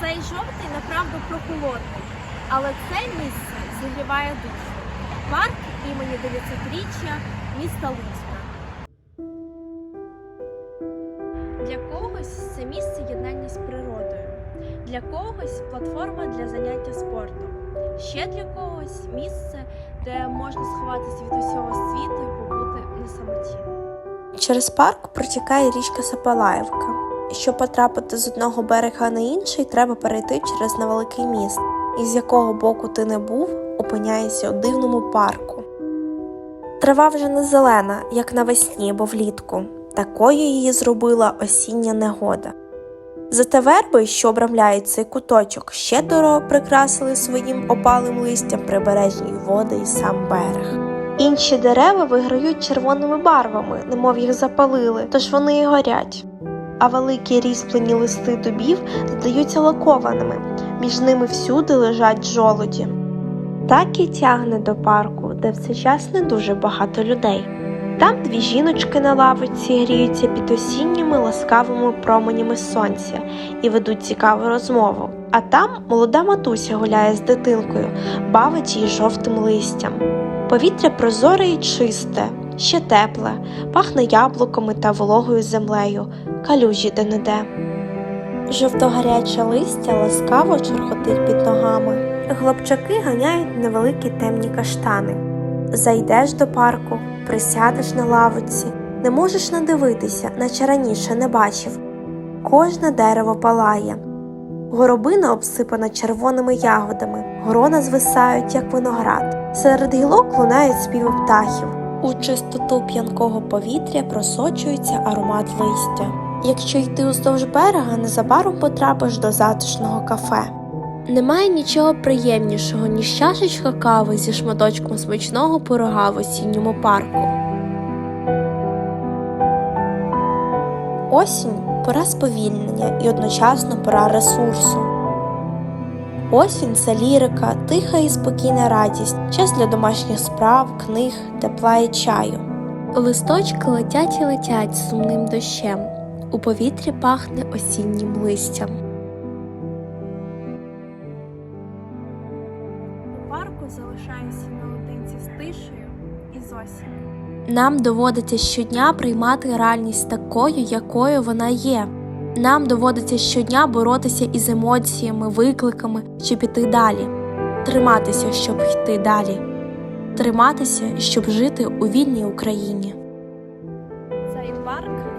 Цей жовтий направду прохолодний, але це місце зігріває душу. Парк імені 900-річчя міста Луцька. Для когось це місце єднання з природою, для когось платформа для заняття спортом. Ще для когось місце, де можна сховатися від усього світу і побути на самоті. Через парк протікає річка Сапалаївка. Щоб потрапити з одного берега на інший, треба перейти через невеликий міст, і з якого боку ти не був, опиняєшся у дивному парку. Трава вже не зелена, як навесні або влітку. Такою її зробила осіння негода. Зате верби, що обрамляють цей куточок, щедро прикрасили своїм опалим листям прибережні води і сам берег. Інші дерева виграють червоними барвами, немов їх запалили, тож вони і горять. А великі різьблені листи дубів здаються лакованими, між ними всюди лежать жолоді. Так і тягне до парку, де в цей час не дуже багато людей. Там дві жіночки на лавиці гріються під осінніми ласкавими променями сонця і ведуть цікаву розмову. А там молода матуся гуляє з дитинкою, бавить її жовтим листям. Повітря прозоре і чисте, ще тепле, пахне яблуками та вологою землею, калюжі де-не-де. Жовтогаряче листя ласкаво чорхотить під ногами. Хлопчаки ганяють невеликі темні каштани. Зайдеш до парку, присядеш на лавиці, не можеш надивитися, наче раніше не бачив. Кожне дерево палає. Горобина обсипана червоними ягодами, грона звисають, як виноград. Серед гілок лунають співи птахів. У чистоту п'янкого повітря просочується аромат листя. Якщо йти уздовж берега, незабаром потрапиш до затишного кафе. Немає нічого приємнішого, ніж чашечка кави зі шматочком смачного пирога в осінньому парку. Осінь пора сповільнення і одночасно пора ресурсу. Осінь це лірика, тиха і спокійна радість, час для домашніх справ, книг, тепла і чаю. Листочки летять і летять сумним дощем. У повітрі пахне осіннім листям. У парку залишаюся наодинці з тишею і з осінню. Нам доводиться щодня приймати реальність такою, якою вона є. Нам доводиться щодня боротися із емоціями, викликами, щоб іти далі, триматися, щоб йти далі, триматися, щоб жити у вільній Україні. Цей парк